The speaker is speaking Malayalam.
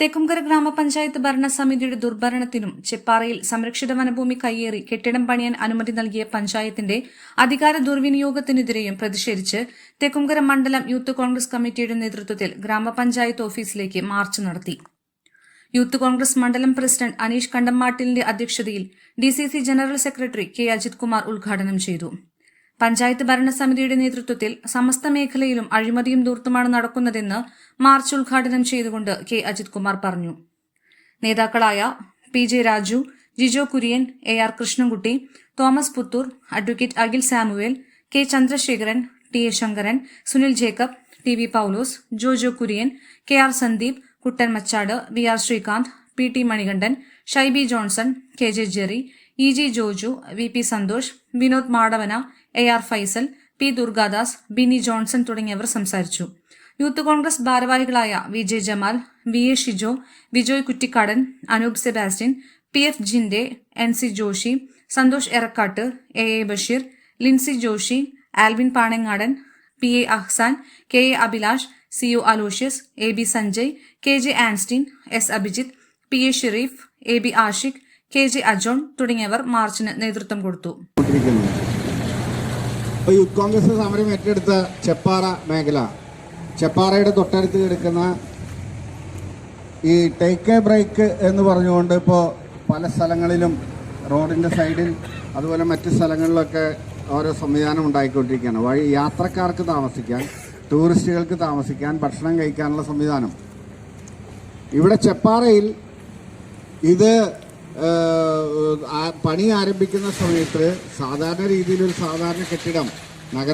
തെക്കുംകര ഗ്രാമപഞ്ചായത്ത് ഭരണസമിതിയുടെ ദുർഭരണത്തിനും ചെപ്പാറയിൽ സംരക്ഷിത വനഭൂമി കയ്യേറി കെട്ടിടം പണിയാൻ അനുമതി നൽകിയ പഞ്ചായത്തിന്റെ അധികാര ദുർവിനിയോഗത്തിനെതിരെയും പ്രതിഷേധിച്ച് തെക്കുംകര മണ്ഡലം യൂത്ത് കോൺഗ്രസ് കമ്മിറ്റിയുടെ നേതൃത്വത്തിൽ ഗ്രാമപഞ്ചായത്ത് ഓഫീസിലേക്ക് മാർച്ച് നടത്തി. യൂത്ത് കോൺഗ്രസ് മണ്ഡലം പ്രസിഡന്റ് അനീഷ് കണ്ടമ്മാട്ടിലിന്റെ അധ്യക്ഷതയിൽ D C C general secretary K. Ajith Kumar ഉദ്ഘാടനം ചെയ്തു. പഞ്ചായത്ത് ഭരണസമിതിയുടെ നേതൃത്വത്തിൽ സമസ്ത മേഖലയിലും അഴിമതിയും ദൂർത്തുമാണ് നടക്കുന്നതെന്ന് മാർച്ച് ഉദ്ഘാടനം ചെയ്തുകൊണ്ട് കെ അജിത് കുമാർ പറഞ്ഞു. നേതാക്കളായ P J Raju Jijo Kurian A R Krishnankutty Thomas Puthur advocate Akhil Samuel K Chandrasekharan T A Sankaran Sunil Jacob T V Paulose Jojo Kurian K R Sandeep Kuttan Machad V R Sreekanth P T Manikandan Shyby Johnson K J Jerry E G Joju V P Santhosh Vinod Madavana A R Faisal P Durgadas Bini Johnson തുടങ്ങിയവർ സംസാരിച്ചു. യൂത്ത് കോൺഗ്രസ് ഭാരവാഹികളായ V J Jamal V A Shijo Vijoy Kuttikkadan Anoop Sebastian P F Jinde N C Joshy Santhosh Erakkat A A Basheer Lincy Joshy Alvin Panangadan P A Ahsan K A Abhilash C O Aloysius A B Sanjay K J Anstin S Abhijith P A Sherif A B Ashiq K G Ajon തുടങ്ങിയവർ മാർച്ചിന് നേതൃത്വം കൊടുത്തു. യൂത്ത് കോൺഗ്രസ് സമരം ഏറ്റെടുത്ത ചെപ്പാറ മേഖല ചെപ്പാറയുടെ തൊട്ടടുത്ത് കിടക്കുന്ന ഈ ടേക്ക് എ ബ്രേക്ക് എന്ന് പറഞ്ഞുകൊണ്ട് ഇപ്പോൾ പല സ്ഥലങ്ങളിലും റോഡിന്റെ സൈഡിൽ അതുപോലെ മറ്റ് സ്ഥലങ്ങളിലൊക്കെ ഓരോ സംവിധാനം ഉണ്ടായിക്കൊണ്ടിരിക്കുകയാണ്. വഴി യാത്രക്കാർക്ക് താമസിക്കാൻ ടൂറിസ്റ്റുകൾക്ക് താമസിക്കാൻ ഭക്ഷണം കഴിക്കാനുള്ള സംവിധാനം. ഇവിടെ ചെപ്പാറയിൽ ഇത് പണി ആരംഭിക്കുന്ന സമയത്ത് സാധാരണ രീതിയിൽ ഒരു സാധാരണ കെട്ടിടം നഗര